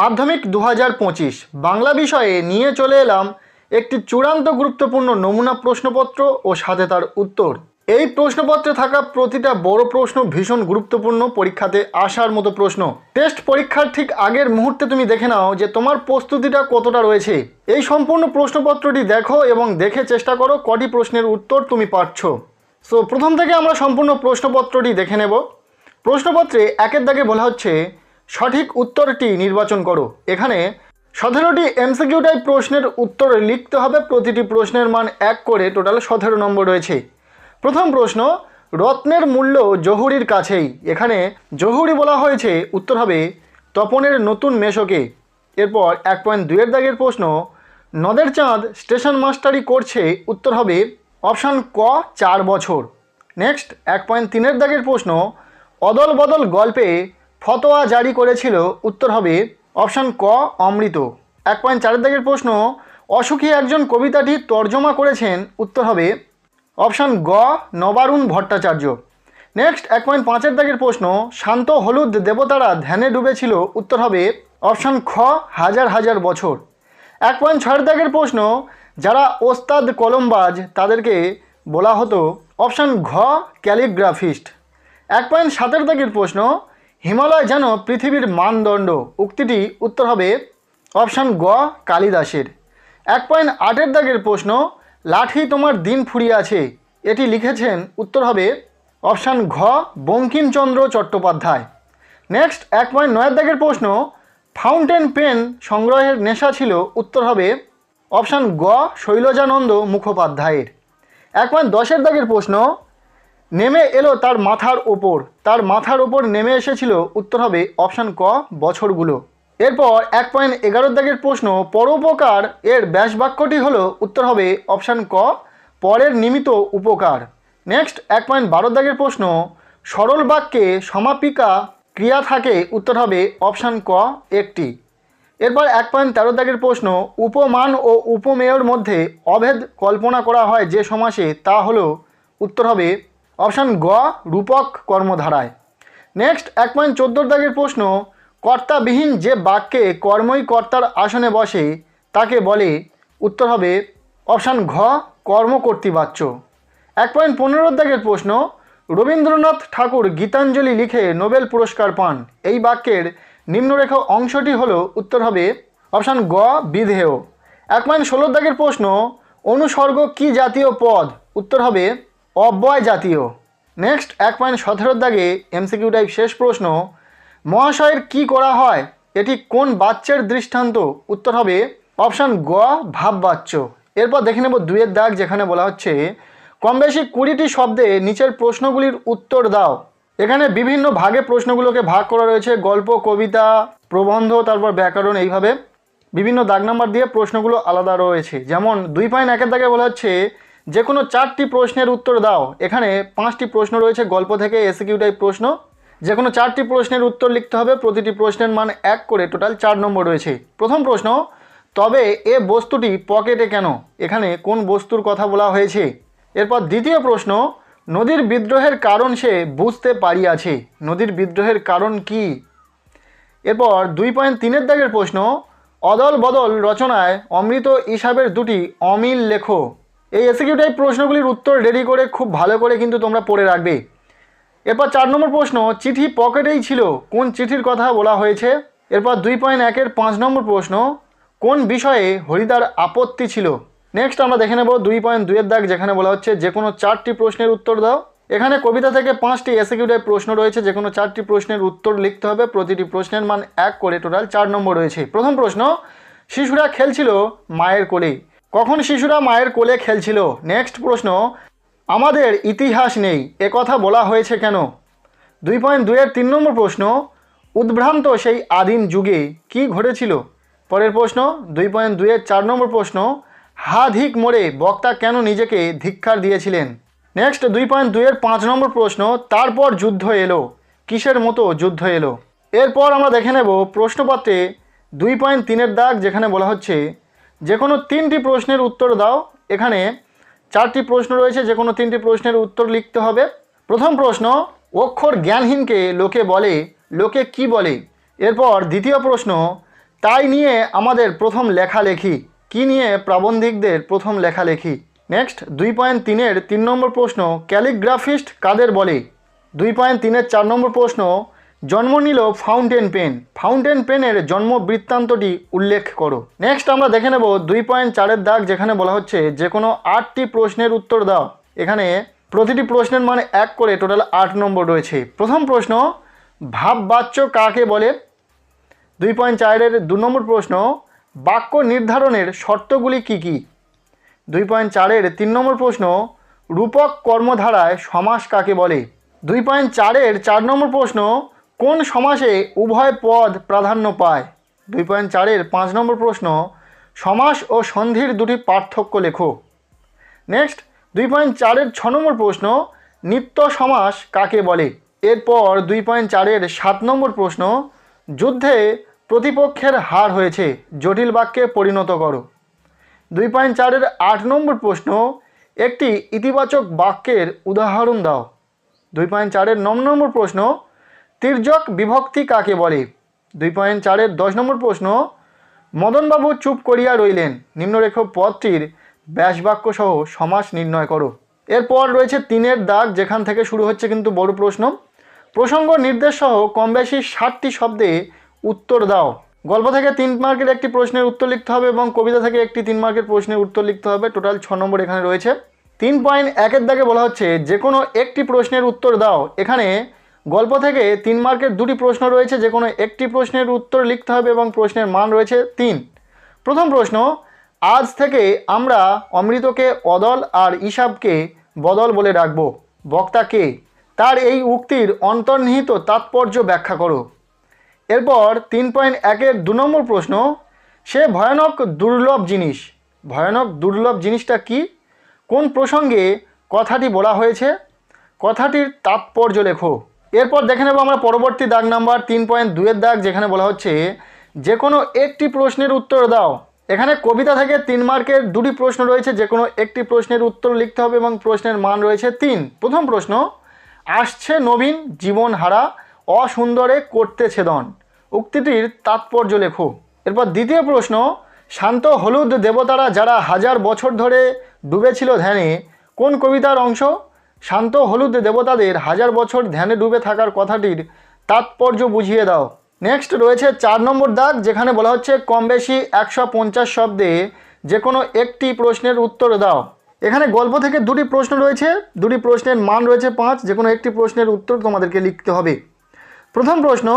মাধ্যমিক দু হাজার পঁচিশ। বাংলা বিষয়ে নিয়ে চলে এলাম একটি চূড়ান্ত গুরুত্বপূর্ণ নমুনা প্রশ্নপত্র ও সাথে তার উত্তর। এই প্রশ্নপত্রে থাকা প্রতিটা বড় প্রশ্ন ভীষণ গুরুত্বপূর্ণ, পরীক্ষাতে আসার মতো প্রশ্ন। টেস্ট পরীক্ষার ঠিক আগের মুহূর্তে তুমি দেখে নাও যে তোমার প্রস্তুতিটা কতটা রয়েছে। এই সম্পূর্ণ প্রশ্নপত্রটি দেখো এবং দেখে চেষ্টা করো কটি প্রশ্নের উত্তর তুমি পাচ্ছ। সো প্রথম থেকে আমরা সম্পূর্ণ প্রশ্নপত্রটি দেখে নেব। প্রশ্নপত্রে একের দাগে বলা হচ্ছে সঠিক উত্তরটি নির্বাচন করো। এখানে, সতেরোটি এমসিকিউ টাইপ প্রশ্নের উত্তর লিখতে হবে, প্রতিটি প্রশ্নের মান এক করে টোটাল সতেরো নম্বর রয়েছে। প্রথম প্রশ্ন, রত্নের মূল্য জহুরির কাছেই। এখানে, জহুরি বলা হয়েছে, উত্তর হবে তপনের নতুন মেশকে। এরপর, এক পয়েন্ট দুইয়ের দাগের প্রশ্ন, নদের চাঁদ স্টেশন মাস্টারি করছে, উত্তর হবে অপশান ক, চার বছর। নেক্সট এক পয়েন্ট তিনের দাগের প্রশ্ন, অদল বদল গল্পে ফতোয়া জারি করেছিল, উত্তর হবে অপশান ক, অমৃত। এক পয়েন্ট চারের দাগের প্রশ্ন, অসুখী একজন কবিতাটি তর্জমা করেছেন, উত্তর হবে অপশান গ, নবারুণ ভট্টাচার্য। নেক্সট, এক পয়েন্ট পাঁচের দাগের প্রশ্ন, শান্ত হলুদ দেবতারা ধ্যানে ডুবেছিল, উত্তর হবে অপশান খ, হাজার হাজার বছর। এক পয়েন্ট ছয়ের দাগের প্রশ্ন, যারা ওস্তাদ কলমবাজ, তাদেরকে বলা হতো অপশান ঘ, ক্যালিগ্রাফিস্ট। এক পয়েন্ট সাতের দাগের প্রশ্ন হিমালয় যেন পৃথিবীর মানদণ্ড। উক্তিটি উত্তর হবে অপশান গ, কালিদাসের। এক পয়েন্ট আটের দাগের প্রশ্ন, লাঠি তোমার দিন ফুরিয়ে আছে। এটি লিখেছেন উত্তর হবে অপশান ঘ, বঙ্কিমচন্দ্র চট্টোপাধ্যায়। নেক্সট, এক পয়েন্ট নয়ের দাগের প্রশ্ন, ফাউন্টেন পেন সংগ্রহের নেশা ছিল, উত্তর হবে অপশান গ, শৈলজানন্দ মুখোপাধ্যায়ের। এক পয়েন্ট দশের দাগের প্রশ্ন নেমে এলো তার মাথার ওপর। তার মাথার ওপর নেমে এসেছিল উত্তর হবে অপশান ক, বছরগুলো। এরপর এক পয়েন্ট এগারো দাগের প্রশ্ন, পরোপকার এর ব্যাস বাক্যটি হলো উত্তর হবে অপশান ক, পরের নিমিত উপকার। নেক্সট, এক পয়েন্ট বারো দাগের প্রশ্ন, সরল বাক্যে সমাপিকা ক্রিয়া থাকে উত্তর হবে অপশান ক, একটি। এরপর এক পয়েন্ট তেরো দাগের প্রশ্ন, উপমান ও উপমেয়র মধ্যে অভেদ কল্পনা করা হয় যে সমাসে, তা হলো উত্তর হবে অপশান গ, রূপক কর্মধারায়। নেক্সট, এক পয়েন্ট চোদ্দোর দাগের প্রশ্ন, কর্তাবিহীন যে বাক্যে কর্মই কর্তার আসনে বসে, তাকে বলে, উত্তর হবে অপশান ঘ, কর্মকর্তৃবাচ্য। এক পয়েন্ট পনেরো দাগের প্রশ্ন, রবীন্দ্রনাথ ঠাকুর গীতাঞ্জলি লিখে নোবেল পুরস্কার পান। এই বাক্যের নিম্নরেখ অংশটি হল, উত্তর হবে অপশান গ, বিধেয়। এক পয়েন্ট ষোলো দাগের প্রশ্ন, অনুসর্গ কি জাতীয় পদ? উত্তর হবে অব্যয় জাতীয়। নেক্সট এক পয়েন্ট সতেরো দাগে এমসিকিউ টাইপ শেষ প্রশ্ন, মহাশয়ের কি করা হয়? এটি কোন বাচ্চার দৃষ্টান্ত? উত্তর হবে অপশান গ ভাব বাচ্চ এরপর দেখে নেব দুয়ের দাগ, যেখানে বলা হচ্ছে কম বেশি কুড়িটি শব্দে নিচের প্রশ্নগুলির উত্তর দাও। এখানে বিভিন্ন ভাগে প্রশ্নগুলোকে ভাগ করা রয়েছে, গল্প, কবিতা, প্রবন্ধ, তারপর ব্যাকরণ, এইভাবে। বিভিন্ন দাগ নাম্বার দিয়ে প্রশ্নগুলো আলাদা রয়েছে। যেমন দুই পয়েন্ট একের দাগে বলা হচ্ছে যে কোনো চারটি প্রশ্নের উত্তর দাও। এখানে পাঁচটি প্রশ্ন রয়েছে, গল্প থেকে এসিকিউ টাইপ প্রশ্ন। যে কোনো চারটি প্রশ্নের উত্তর লিখতে হবে, প্রতিটি প্রশ্নের মান এক করে টোটাল চার নম্বর রয়েছে। প্রথম প্রশ্ন, তবে এ বস্তুটি পকেটে কেন? এখানে কোন বস্তুর কথা বলা হয়েছে? এরপর দ্বিতীয় প্রশ্ন, নদীর বিদ্রোহের কারণ সে বুঝতে পারিয়াছে। নদীর বিদ্রোহের কারণ কি? এরপর দুই পয়েন্ট তিনের দাগের প্রশ্ন, অদল বদল রচনায় অমৃত ইসাবের দুটি অমিল লেখো। এই এসিকিউ টাইপ প্রশ্নগুলির উত্তর রেডি করে খুব ভালো করে কিন্তু তোমরা পড়ে রাখবে। এরপর চার নম্বর প্রশ্ন, চিঠি পকেটেই ছিল, কোন চিঠির কথা বলা হয়েছে? এরপর দুই পয়েন্ট একের পাঁচ নম্বর প্রশ্ন, কোন বিষয়ে হরিদার আপত্তি ছিল? নেক্সট আমরা দেখে নেব, দুই পয়েন্ট দুইয়ের দাগ যেখানে বলা হচ্ছে যে কোনো চারটি প্রশ্নের উত্তর দাও। এখানে কবিতা থেকে পাঁচটি এসিকিউটিভ প্রশ্ন রয়েছে যে কোনো চারটি প্রশ্নের উত্তর লিখতে হবে, প্রতিটি প্রশ্নের মান এক করে টোটাল চার নম্বর রয়েছে। প্রথম প্রশ্ন, শিশুরা খেলছিল মায়ের কোলে। কখন শিশুরা মায়ের কোলে খেলছিল? নেক্সট প্রশ্ন, আমাদের ইতিহাস নেই কথা বলা হয়েছে কেন? দুই পয়েন্ট দুইয়ের তিন নম্বর প্রশ্ন, উদ্ভ্রান্ত সেই আদিম যুগে কি ঘটেছিল? পরের প্রশ্ন, দুই পয়েন্ট দুইয়ের চার নম্বর প্রশ্ন হা ধিক মোড়ে বক্তা কেন নিজেকে ধিক্ষার দিয়েছিলেন? নেক্সট দুই পয়েন্ট দুইয়ের পাঁচ নম্বর প্রশ্ন, তারপর যুদ্ধ এলো, কিসের মতো যুদ্ধ এলো? এরপর আমরা দেখে নেব প্রশ্নপত্রে দুই পয়েন্ট তিনের দাগ যেখানে বলা হচ্ছে যে কোনো তিনটি প্রশ্নের উত্তর দাও। এখানে চারটি প্রশ্ন রয়েছে যে কোনো তিনটি প্রশ্নের উত্তর লিখতে হবে। প্রথম প্রশ্ন, অক্ষর জ্ঞানহীনকে লোকে বলে, লোকে কি বলে? এরপর দ্বিতীয় প্রশ্ন, তাই নিয়ে আমাদের প্রথম লেখালেখি, কি নিয়ে প্রাবন্ধিকদের প্রথম লেখালেখি? নেক্সট, দুই পয়েন্ট তিনের তিন নম্বর প্রশ্ন, ক্যালিগ্রাফিস্ট কাদের বলে? দুই পয়েন্ট তিনের চার নম্বর প্রশ্ন জন্ম নিল ফাউন্টেন পেন। ফাউন্টেন পেনের জন্ম বৃত্তান্তটি উল্লেখ করো। নেক্সট আমরা দেখে নেব দুই পয়েন্ট চারের দাগ যেখানে বলা হচ্ছে যে কোনো আটটি প্রশ্নের উত্তর দাও। এখানে প্রতিটি প্রশ্নের মানে এক করে টোটাল আট নম্বর রয়েছে। প্রথম প্রশ্ন, ভাববাচ্য কাকে বলে? দুই পয়েন্ট চারের দু নম্বর প্রশ্ন, বাক্য নির্ধারণের শর্তগুলি কি কি? দুই পয়েন্ট চারের তিন নম্বর প্রশ্ন, রূপক কর্মধারায় সমাস কাকে বলে? দুই পয়েন্ট চারের চার নম্বর প্রশ্ন কোন সমাসে উভয় পদ প্রাধান্য পায়? দুই পয়েন্ট চারের পাঁচ নম্বর প্রশ্ন, সমাস ও সন্ধির দুটি পার্থক্য লেখো। নেক্সট, দুই পয়েন্ট চারের ছ নম্বর প্রশ্ন, নিত্য সমাস কাকে বলে? এরপর দুই পয়েন্ট চারের সাত নম্বর প্রশ্ন, যুদ্ধে প্রতিপক্ষের হার হয়েছে, জটিল বাক্যে পরিণত করো। দুই পয়েন্ট চারের আট নম্বর প্রশ্ন, একটি ইতিবাচক বাক্যের উদাহরণ দাও। দুই পয়েন্ট চারের নম নম্বর প্রশ্ন তির্যক বিভক্তি কাকে বলে? দুই পয়েন্ট চারের দশ নম্বর প্রশ্ন, মদনবাবু চুপ করিয়া রইলেন। নিম্নরেখ পদটির ব্যাসবাক্য সহ সমাস নির্ণয় করো। এরপর রয়েছে তিনের দাগ, যেখান থেকে শুরু হচ্ছে কিন্তু বড় প্রশ্ন। প্রসঙ্গ নির্দেশ সহ কম বেশি ষাটটি শব্দে উত্তর দাও। গল্প থেকে তিন মার্কের একটি প্রশ্নের উত্তর লিখতে হবে এবং কবিতা থেকে একটি তিন মার্কের প্রশ্নের উত্তর লিখতে হবে। টোটাল ছ নম্বর এখানে রয়েছে। তিন পয়েন্ট একের দাগে বলা হচ্ছে, যে কোনো একটি প্রশ্নের উত্তর দাও। এখানে গল্প থেকে তিন মার্কের দুটি প্রশ্ন রয়েছে, যে কোনো একটি প্রশ্নের উত্তর লিখতে হবে এবং প্রশ্নের মান রয়েছে তিন। প্রথম প্রশ্ন, আজ থেকে আমরা অমৃতকে অদল আর ইসাবকে বদল বলে ডাকবো বক্তা কে? তার এই উক্তির অন্তর্নিহিত তাৎপর্য ব্যাখ্যা করো। এরপর তিন পয়েন্ট একের দু নম্বর প্রশ্ন, সে ভয়ানক দুর্লভ জিনিস। ভয়ানক দুর্লভ জিনিসটা কি? কোন প্রসঙ্গে কথাটি বলা হয়েছে? কথাটির তাৎপর্য লেখো। এরপর দেখে নেব আমরা পরবর্তী দাগ নাম্বার তিন পয়েন্ট দুয়ের দাগ, যেখানে বলা হচ্ছে যে কোনো একটি প্রশ্নের উত্তর দাও। এখানে কবিতা থেকে তিন মার্কের দুটি প্রশ্ন রয়েছে যে কোনো একটি প্রশ্নের উত্তর লিখতে হবে এবং প্রশ্নের মান রয়েছে তিন। প্রথম প্রশ্ন, আসছে নবীন জীবন হারা অসুন্দরে করতে ছেদন। উক্তিটির তাৎপর্য লেখো। এরপর দ্বিতীয় প্রশ্ন, শান্ত হলুদ দেবতারা যারা হাজার বছর ধরে ডুবেছিল ধ্যানে, কোন কবিতার অংশ? শান্ত হলুদ দেবতাদের হাজার বছর ধ্যানে ডুবে থাকার কথাটির তাৎপর্য বুঝিয়ে দাও। নেক্সট রয়েছে চার নম্বর দাগ, যেখানে বলা হচ্ছে কম বেশি একশো পঞ্চাশ শব্দে যে কোনো একটি প্রশ্নের উত্তর দাও। এখানে গল্প থেকে দুটি প্রশ্ন রয়েছে, দুটি প্রশ্নের মান রয়েছে পাঁচ যে কোনো একটি প্রশ্নের উত্তর তোমাদেরকে লিখতে হবে। প্রথম প্রশ্ন,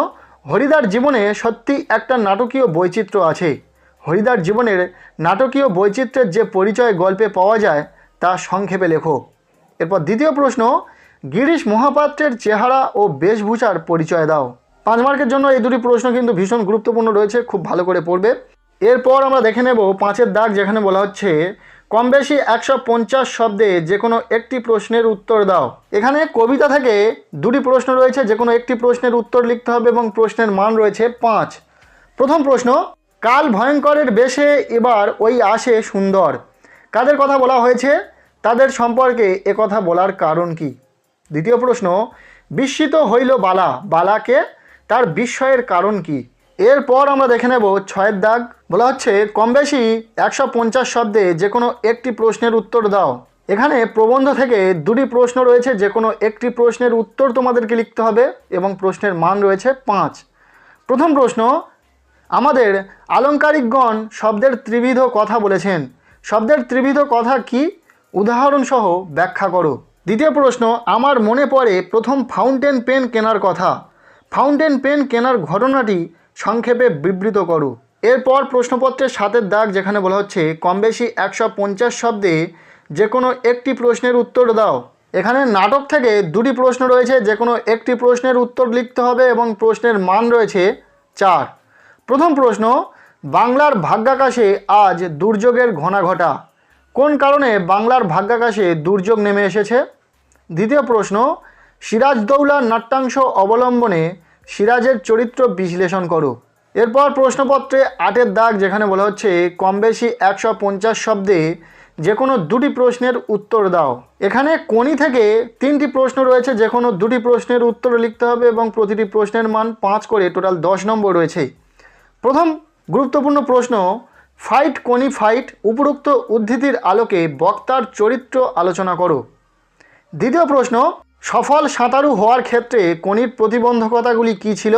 হরিদার জীবনে সত্যি একটা নাটকীয় বৈচিত্র্য আছে। হরিদার জীবনের নাটকীয় বৈচিত্র্যের যে পরিচয় গল্পে পাওয়া যায়, তা সংক্ষেপে লেখো। এরপর দ্বিতীয় প্রশ্ন, গিরিশ মহাপাত্রের চেহারা ও বেশভূষার পরিচয় দাও। পাঁচ মার্কের জন্য এই দুটি প্রশ্ন কিন্তু ভীষণ গুরুত্বপূর্ণ রয়েছে, খুব ভালো করে পড়বে। এরপর আমরা দেখে নেব পাঁচের দাগ, যেখানে বলা হচ্ছে, কম বেশি একশো পঞ্চাশ শব্দে যে কোনো একটি প্রশ্নের উত্তর দাও। এখানে কবিতা থেকে দুটি প্রশ্ন রয়েছে যে কোনো একটি প্রশ্নের উত্তর লিখতে হবে এবং প্রশ্নের মান রয়েছে পাঁচ। প্রথম প্রশ্ন, কাল ভয়ঙ্করের বেশে এবার ওই আসে সুন্দর। কাদের কথা বলা হয়েছে? তাদের সম্পর্কে কথা বলার কারণ কি? দ্বিতীয় প্রশ্ন, বিস্মিত হইল বালা। বালাকে তার বিস্ময়ের কারণ কি? এরপর আমরা দেখে নেব ছয়ের দাগ। বলা হচ্ছে কম বেশি একশো পঞ্চাশ শব্দে যে কোনো একটি প্রশ্নের উত্তর দাও। এখানে প্রবন্ধ থেকে দুটি প্রশ্ন রয়েছে যে কোনো একটি প্রশ্নের উত্তর তোমাদেরকে লিখতে হবে এবং প্রশ্নের মান রয়েছে পাঁচ। প্রথম প্রশ্ন, আমাদের আলংকারিকগণ শব্দের ত্রিবিধ কথা বলেছেন। শব্দের ত্রিবিধ কথা কি? উদাহরণসহ ব্যাখ্যা করো। দ্বিতীয় প্রশ্ন, আমার মনে পড়ে প্রথম ফাউন্টেন পেন কেনার কথা। ফাউন্টেন পেন কেনার ঘটনাটি সংক্ষেপে বিবৃত করো। এরপর প্রশ্নপত্রের সাতের দাগ যেখানে বলা হচ্ছে, কম বেশি একশো পঞ্চাশ শব্দে যে কোনো একটি প্রশ্নের উত্তর দাও। এখানে নাটক থেকে দুটি প্রশ্ন রয়েছে যে কোনো একটি প্রশ্নের উত্তর লিখতে হবে এবং প্রশ্নের মান রয়েছে চার। প্রথম প্রশ্ন, বাংলার ভাগ্যাকাশে আজ দুর্যোগের ঘনা ঘটা কোন কারণে বাংলার ভাগ্যাকাশে দুর্যোগ নেমে এসেছে? দ্বিতীয় প্রশ্ন সিরাজদৌলার নাট্যাংশ অবলম্বনে সিরাজের চরিত্র বিশ্লেষণ করো। এরপর প্রশ্নপত্রে আটের দাগ যেখানে বলা হচ্ছে কম বেশি একশো পঞ্চাশ শব্দে যে কোনো দুটি প্রশ্নের উত্তর দাও। এখানে কোনি থেকে তিনটি প্রশ্ন রয়েছে যে কোনো দুটি প্রশ্নের উত্তর লিখতে হবে এবং প্রতিটি প্রশ্নের মান পাঁচ করে, টোটাল দশ নম্বর রয়েছে। প্রথম গুরুত্বপূর্ণ প্রশ্ন ফাইট কোনি ফাইট উপরোক্ত উদ্ধৃতির আলোকে বক্তার চরিত্র আলোচনা করো। দ্বিতীয় প্রশ্ন, সফল সাঁতারু হওয়ার ক্ষেত্রে কনির প্রতিবন্ধকতাগুলি কী ছিল?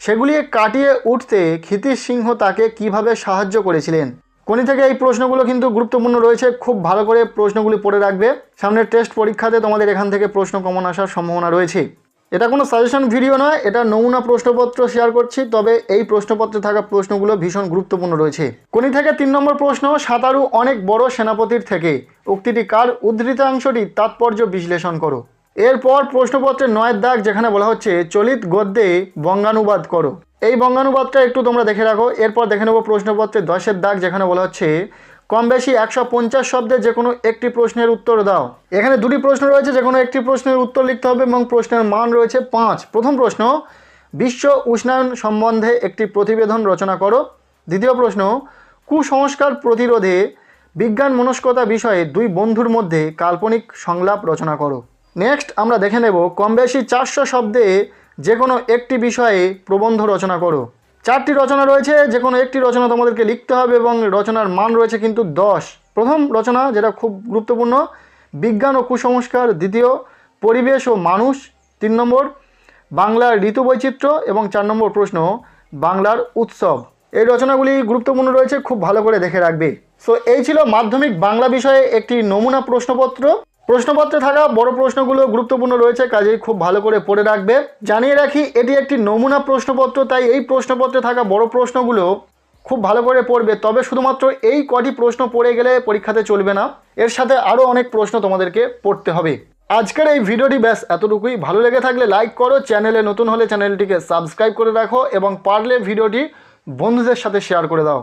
সেগুলি কাটিয়ে উঠতে ক্ষিতিশ সিংহ তাকে কীভাবে সাহায্য করেছিলেন? কোনি থেকে এই প্রশ্নগুলো কিন্তু গুরুত্বপূর্ণ রয়েছে, খুব ভালো করে প্রশ্নগুলি পড়ে রাখবে। সামনের টেস্ট পরীক্ষাতে তোমাদের এখান থেকে প্রশ্ন কমন আসার সম্ভাবনা রয়েছে। এটা কোনো সাজেশন ভিডিও নয়, এটা নমুনা প্রশ্নপত্র শেয়ার করছি, তবে এই প্রশ্নপত্রে থাকা প্রশ্নগুলো ভীষণ গুরুত্বপূর্ণ রয়েছে। কোনি থেকে তিন নম্বর প্রশ্ন, সাঁতারু অনেক বড় সেনাপতির থেকে। উক্তিটি কার উদ্ধৃতাংশটি তাৎপর্য বিশ্লেষণ করো। এরপর প্রশ্নপত্রের নয়ের দাগ যেখানে বলা হচ্ছে, চলিত গদ্যে বঙ্গানুবাদ করো। এই বঙ্গানুবাদটা একটু তোমরা দেখে রাখো। এরপর দেখে নেব প্রশ্নপত্রের দশের দাগ যেখানে বলা হচ্ছে কম বেশি একশো পঞ্চাশ শব্দে যে কোনো একটি প্রশ্নের উত্তর দাও। এখানে দুটি প্রশ্ন রয়েছে যে কোনো একটি প্রশ্নের উত্তর লিখতে হবে এবং প্রশ্নের মান রয়েছে পাঁচ। প্রথম প্রশ্ন, বিশ্ব উষ্ণায়ন সম্বন্ধে একটি প্রতিবেদন রচনা করো। দ্বিতীয় প্রশ্ন, কুসংস্কার প্রতিরোধে বিজ্ঞান মনস্কতা বিষয়ে দুই বন্ধুর মধ্যে কাল্পনিক সংলাপ রচনা করো। নেক্সট আমরা দেখে নেব কম বেশি চারশো শব্দে যে কোনো একটি বিষয়ে প্রবন্ধ রচনা করো। চারটি রচনা রয়েছে, যে কোনো একটি রচনা তোমাদেরকে লিখতে হবে এবং রচনার মান রয়েছে কিন্তু দশ। প্রথম রচনা, যেটা খুব গুরুত্বপূর্ণ, বিজ্ঞান ও কুসংস্কার। দ্বিতীয়, পরিবেশ ও মানুষ। তিন নম্বর, বাংলার ঋতু বৈচিত্র্য। এবং চার নম্বর প্রশ্ন, বাংলার উৎসব। এই রচনাগুলি গুরুত্বপূর্ণ রয়েছে, খুব ভালো করে দেখে রাখবে। সো এই ছিল মাধ্যমিক বাংলা বিষয়ে একটি নমুনা প্রশ্নপত্র। প্রশ্নপত্রে থাকা বড় প্রশ্নগুলো গুরুত্বপূর্ণ রয়েছে, কাজেই খুব ভালো করে পড়ে রাখবে। জানিয়ে রাখি, এটি একটি নমুনা প্রশ্নপত্র, তাই এই প্রশ্নপত্রে থাকা বড় প্রশ্নগুলো খুব ভালো করে পড়বে। তবে শুধুমাত্র এই কটি প্রশ্ন পড়ে গেলে পরীক্ষাতে চলবে না। এর সাথে আরও অনেক প্রশ্ন তোমাদেরকে পড়তে হবে। আজকের এই ভিডিওটি ব্যাস, এতটুকুই। ভালো লেগে থাকলে লাইক করো, চ্যানেলে নতুন হলে চ্যানেলটিকে সাবস্ক্রাইব করে রাখো এবং পারলে ভিডিওটি বন্ধুদের সাথে শেয়ার করে দাও।